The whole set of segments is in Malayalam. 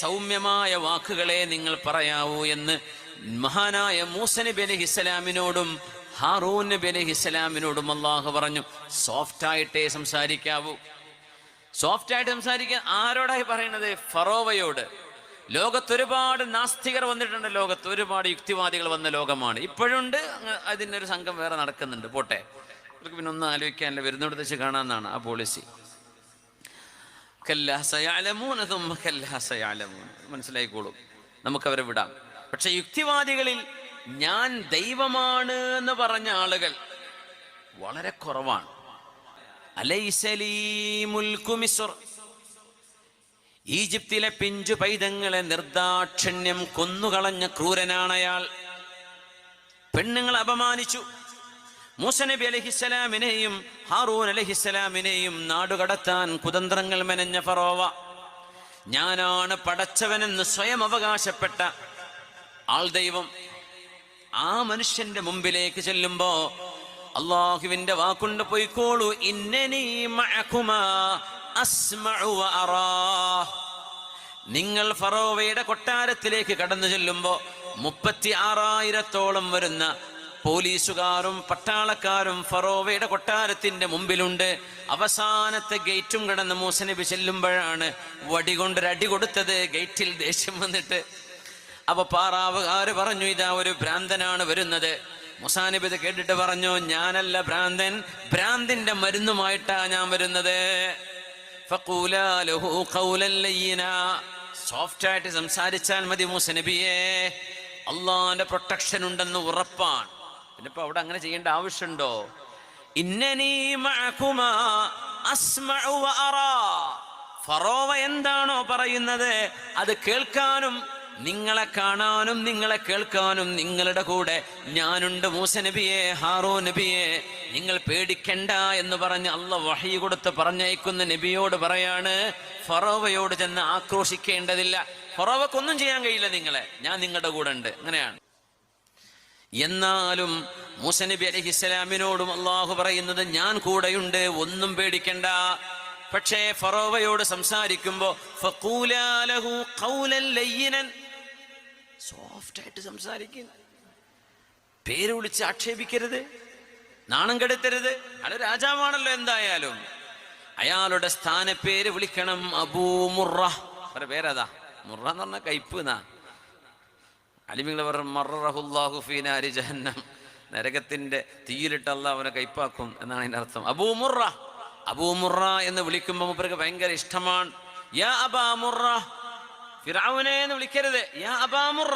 സൗമ്യമായ വാക്കുകളെ നിങ്ങൾ പറയാവൂ എന്ന് മഹാനായ മൂസ നബി അലൈഹി ഇസ്ലാമിനോടും ഹാറൂൻ നബി അലൈഹി ഇസ്ലാമിനോടും അള്ളാഹു പറഞ്ഞു സോഫ്റ്റ് ആയിട്ടേ സംസാരിക്കാവൂ. സോഫ്റ്റ് ആയിട്ട് സംസാരിക്കാൻ ആരോടായി പറയണത് ഫറോവയോട്. ലോകത്ത് ഒരുപാട് നാസ്തികർ വന്നിട്ടുണ്ട്. ലോകത്ത് ഒരുപാട് യുക്തിവാദികൾ വന്ന ലോകമാണ്. ഇപ്പോഴുണ്ട്. അതിന്റെ ഒരു സംഘം വേറെ നടക്കുന്നുണ്ട്. പോട്ടെ. അവർക്ക് പിന്നെ ഒന്നും ആലോചിക്കാനില്ല. വരുന്നിടത്ത് വെച്ച് കാണാമെന്നാണ് ആ പോളിസി മനസ്സിലായിക്കോളും. നമുക്കവരെ വിടാം. പക്ഷെ യുക്തിവാദികളിൽ ഞാൻ ദൈവമാണ് എന്ന് പറഞ്ഞ ആളുകൾ വളരെ കുറവാണ്. ഈജിപ്തിലെ പിഞ്ചു പൈതങ്ങളെ നിർദാക്ഷിണ്യം കൊന്നുകളഞ്ഞ ക്രൂരനാണയാൾ. പെണ്ണുങ്ങളെ അപമാനിച്ചു. മൂസ നബി അലഹിസ്സലാമിനെയും ഹാറൂൻ അലഹിസ്സലാമിനെയും നാടുകടത്താൻ കുതന്ത്രങ്ങൾ മെനഞ്ഞ ഫറോവ. ഞാനാണ് പടച്ചവനെന്ന് സ്വയം അവകാശപ്പെട്ട ആൾ ദൈവം. ആ മനുഷ്യന്റെ മുമ്പിലേക്ക് ചെല്ലുമ്പോ അള്ളാഹുവിന്റെ വാക്കുണ്ട് പോയിക്കോളൂ. ഇന്നനീ നിങ്ങൾ ഫറോവയുടെ കൊട്ടാരത്തിലേക്ക് കടന്നു ചെല്ലുമ്പോ മുപ്പത്തി ആറായിരത്തോളം വരുന്ന പോലീസുകാരും പട്ടാളക്കാരും ഫറോവയുടെ കൊട്ടാരത്തിന്റെ മുമ്പിലുണ്ട്. അവസാനത്തെ ഗേറ്റും കടന്ന് മൂസനബി ചെല്ലുമ്പോഴാണ് കൊണ്ടൊരടി കൊടുത്തത്. ഗേറ്റിൽ ദേഷ്യം വന്നിട്ട്. അപ്പൊ പാറാവുകാര് പറഞ്ഞു ഇതാ ഒരു ഭ്രാന്തനാണ് വരുന്നത്. മുസാനബി ഇത് കേട്ടിട്ട് പറഞ്ഞു ഞാനല്ല ഭ്രാന്തൻ. ഭ്രാന്തിന്റെ മരുന്നുമായിട്ടാ ഞാൻ വരുന്നത്. സോഫ്റ്റ് ആയിട്ട് സംസാരിച്ചാൽ മതി മുസനബിയെ. അള്ളാന്റെ പ്രൊട്ടക്ഷൻ ഉണ്ടെന്ന് ഉറപ്പാണ്. പിന്നെ ഇപ്പൊ അവിടെ അങ്ങനെ ചെയ്യേണ്ട ആവശ്യമുണ്ടോ? ഫറോവ എന്താണോ പറയുന്നത് അത് കേൾക്കാനും നിങ്ങളെ കാണാനും നിങ്ങളെ കേൾക്കാനും നിങ്ങളുടെ കൂടെ ഞാനുണ്ട് മൂസ നബിയെ ഹാറോ നബിയെ. നിങ്ങൾ പേടിക്കണ്ട എന്ന് പറഞ്ഞ് അള്ള വഹി കൊടുത്ത് പറഞ്ഞയക്കുന്ന നബിയോട് പറയാണ് ഫറോവയോട് ചെന്ന് ആക്രോശിക്കേണ്ടതില്ല. ഫറോവക്കൊന്നും ചെയ്യാൻ കഴിയില്ല നിങ്ങളെ. ഞാൻ നിങ്ങളുടെ കൂടെ ഉണ്ട്. അങ്ങനെയാണ്. എന്നാലും മൂസ നബി അലഹിസ്സലാമിനോടും അള്ളാഹു പറയുന്നത് ഞാൻ കൂടെയുണ്ട് ഒന്നും പേടിക്കണ്ട. പക്ഷേ ഫറോവയോട് സംസാരിക്കുമ്പോ സോഫ്റ്റ് ആയിട്ട് പേര് വിളിച്ച് ആക്ഷേപിക്കരുത്. നാണം കെടുത്തരുത്. അയാൾ രാജാവാണല്ലോ എന്തായാലും. അയാളുടെ സ്ഥാനപ്പേര് വിളിക്കണം അബൂ മുറ. പേരതാ? മുറ എന്ന് പറഞ്ഞ കയ്പ് എന്നാ. അലിമിങ്ങൾ മറഹുല്ലാഹു ഫീനാരി ജഹന്നം. നരകത്തിന്റെ തീയിലിട്ട് അള്ളാഹ് അവനെ കൈപ്പാക്കും എന്നാണ് അതിന്റെ അർത്ഥം. അബൂമുറ അബൂമുറ എന്ന് വിളിക്കുമ്പോൾ മൂപ്പർക്ക് ഭയങ്കര ഇഷ്ടമാണ്. യാ അബാമുറ ഫിറാവുനെ എന്ന് വിളിക്കരുത്. യാ അബാമുറ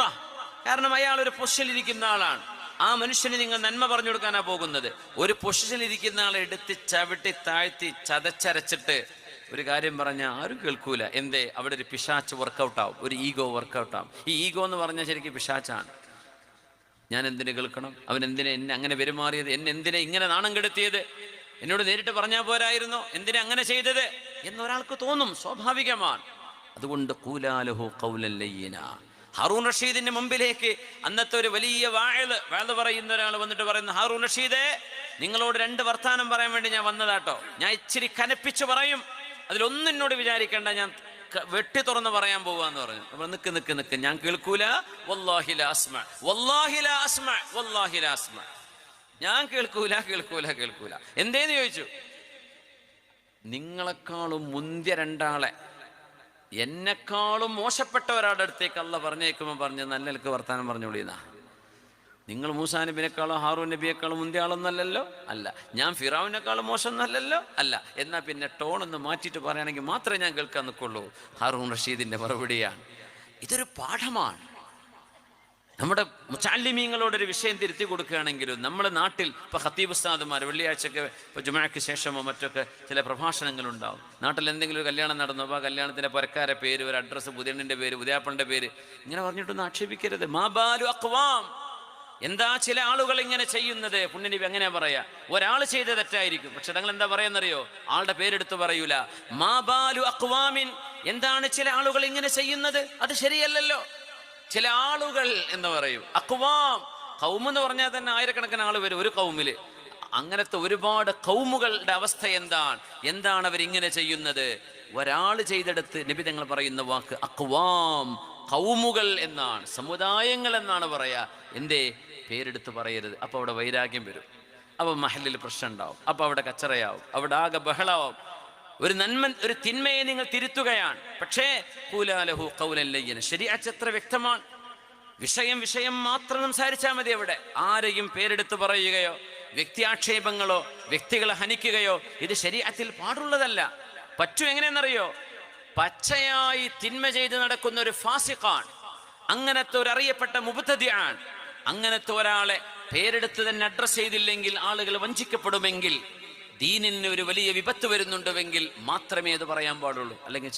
കാരണം അയാൾ ഒരു പൊസിഷനിലിരിക്കുന്ന ആളാണ്. ആ മനുഷ്യന് നിങ്ങൾ നന്മ പറഞ്ഞു കൊടുക്കാനാ പോകുന്നത്. ഒരു പൊസിഷനിലിരിക്കുന്ന ആളെ എടുത്ത് ചവിട്ടി താഴ്ത്തി ചതച്ചരച്ചിട്ട് ഒരു കാര്യം പറഞ്ഞാൽ ആരും കേൾക്കൂല. എന്തേ? അവിടെ ഒരു പിശാച്ച് വർക്കൗട്ടാവും ഒരു ഈഗോ വർക്കൗട്ടാവും ഈ ഈഗോ എന്ന് പറഞ്ഞാൽ ശരിക്കും പിശാച്ചാണ്. ഞാൻ എന്തിനു കേൾക്കണം? അവൻ എന്തിനെ എന്നെ അങ്ങനെ പെരുമാറിയത്? എന്നെ എന്തിനെ ഇങ്ങനെ നാണം കെടുത്തിയത്? എന്നോട് നേരിട്ട് പറഞ്ഞാൽ പോരായിരുന്നോ. എന്തിനെ അങ്ങനെ ചെയ്തത്? എന്നൊരാൾക്ക് തോന്നും. സ്വാഭാവികമാണ്. അതുകൊണ്ട് കൂലാലഹു കൗലല്ലയ്യന ഹാറൂൺ റഷീദിന്റെ മുമ്പിലേക്ക് അന്നത്തെ ഒരു വലിയ വാഴ് വാഴ പറയുന്ന ഒരാൾ വന്നിട്ട് പറയുന്നു ഹാറൂൺ റഷീദേ നിങ്ങളോട് രണ്ട് വർത്താനം പറയാൻ വേണ്ടി ഞാൻ വന്നതാട്ടോ. ഞാൻ ഇച്ചിരി കനപ്പിച്ച് പറയും. അതിലൊന്നും എന്നോട് വിചാരിക്കേണ്ട ഞാൻ വെട്ടി തുറന്ന് പറയാൻ പോവാന്ന് പറഞ്ഞു. അപ്പൊ നിക്ക് നിക്ക് നിക്ക്. ഞാൻ കേൾക്കൂല? ഞാൻ കേൾക്കൂല കേൾക്കൂല കേൾക്കൂല. എന്തേന്ന് ചോദിച്ചു? നിങ്ങളെക്കാളും മുന്തിയ രണ്ടാളെ. എന്നെക്കാളും മോശപ്പെട്ട ഒരാളുടെ അടുത്തേക്ക് അല്ല പറഞ്ഞേക്കുമ്പോൾ പറഞ്ഞ് നല്ല വർത്താനം വർത്താനം പറഞ്ഞോളീന്നാ നിങ്ങൾ മൂസാ നബിനേക്കാളും ഹാറൂൻ നബിയേക്കാളും അല്ല. ഞാൻ ഫിറാവിനേക്കാളും മോശമൊന്നല്ലല്ലോ? അല്ല. എന്നാൽ പിന്നെ ടോൺ ഒന്ന് മാറ്റിയിട്ട് പറയുകയാണെങ്കിൽ മാത്രമേ ഞാൻ കേൾക്കാൻ നിൽക്കുള്ളൂ. ഹാറൂൺ റഷീദിന്റെ മറുപടിയാണ്. ഇതൊരു പാഠമാണ്. നമ്മുടെ മുച്ചാലിമീങ്ങളോടൊരു വിഷയം തിരുത്തി കൊടുക്കുകയാണെങ്കിലും നമ്മുടെ നാട്ടിൽ ഇപ്പൊ ഖത്തീബ് ഉസ്താദുമാർ വെള്ളിയാഴ്ചക്ക് ഇപ്പൊ ജുമാക്ക് ശേഷമോ മറ്റൊക്കെ ചില പ്രഭാഷണങ്ങൾ ഉണ്ടാവും നാട്ടിൽ എന്തെങ്കിലും ഒരു കല്യാണം നടന്നു അപ്പോൾ ആ കല്യാണത്തിന്റെ പുരക്കാരെ പേര് ഒരു അഡ്രസ്സ് പുതിയണ്ണിന്റെ പേര് ഉദയാപ്പന്റെ പേര് ഇങ്ങനെ പറഞ്ഞിട്ടൊന്നും ആക്ഷേപിക്കരുത്. മാബാലു അക്വാം എന്താ ചില ആളുകൾ ഇങ്ങനെ ചെയ്യുന്നത്? പുണ്യനബി എങ്ങനെ പറയാ? ഒരാൾ ചെയ്ത തെറ്റായിരിക്കും. പക്ഷെ തങ്ങൾ എന്താ പറയാന്നറിയോ? ആളുടെ പേരെടുത്ത് പറയൂല. മാബാലു അക്വാമിൻ എന്താണ് ചില ആളുകൾ ഇങ്ങനെ ചെയ്യുന്നത്? അത് ശരിയല്ലല്ലോ. ചില ആളുകൾ എന്ന് പറയും. അക്വാം കൗം എന്ന് പറഞ്ഞാൽ തന്നെ ആയിരക്കണക്കിന് ആൾ വരും ഒരു കൗമിൽ. അങ്ങനത്തെ ഒരുപാട് കൗമുകളുടെ അവസ്ഥ എന്താണ്? എന്താണ് അവർ ഇങ്ങനെ ചെയ്യുന്നത്? ഒരാൾ ചെയ്തെടുത്ത് നബി തങ്ങൾ പറയുന്ന വാക്ക് അക്വാം കൗമുകൾ എന്നാണ് സമുദായങ്ങൾ എന്നാണ് പറയാ. എന്തേ? പേരെടുത്ത് പറയരുത്. അപ്പൊ അവിടെ വൈരാഗ്യം വരും. അപ്പൊ മഹലിൽ പ്രശ്നം ഉണ്ടാവും. അപ്പൊ അവിടെ കച്ചറയാവും. അവിടെ ആകെ ബഹളാവും. ഒരു നന്മ ഒരു തിന്മയെ നിങ്ങൾ തിരുത്തുകയാണ്. പക്ഷേ കൂലാലഹു കൗലല്ലയ്യന് ശരിയാച്ച എത്ര വ്യക്തമാണ്. വിഷയം വിഷയം മാത്രം സംസാരിച്ചാൽ മതി അവിടെ. ആരെയും പേരെടുത്ത് പറയുകയോ വ്യക്തിയാക്ഷേപങ്ങളോ വ്യക്തികളെ ഹനിക്കുകയോ ഇത് ശരീരത്തിൽ പാടുള്ളതല്ല. പറ്റു എങ്ങനെയെന്നറിയോ? പച്ചയായി തിന്മ ചെയ്ത് നടക്കുന്ന ഒരു ഫാസിഖാണ്. അങ്ങനത്തെ ഒരു അറിയപ്പെട്ട മുബ്തദിയാണ് അങ്ങനത്തെ ഒരാളെ പേരെടുത്ത് തന്നെ അഡ്രസ് ചെയ്തില്ലെങ്കിൽ ആളുകൾ വഞ്ചിക്കപ്പെടുമെങ്കിൽ ദീനിന് ഒരു വലിയ വിപത്ത് വരുന്നുണ്ടുവെങ്കിൽ മാത്രമേ അത് പറയാൻ പാടുള്ളൂ. അല്ലെങ്കിൽ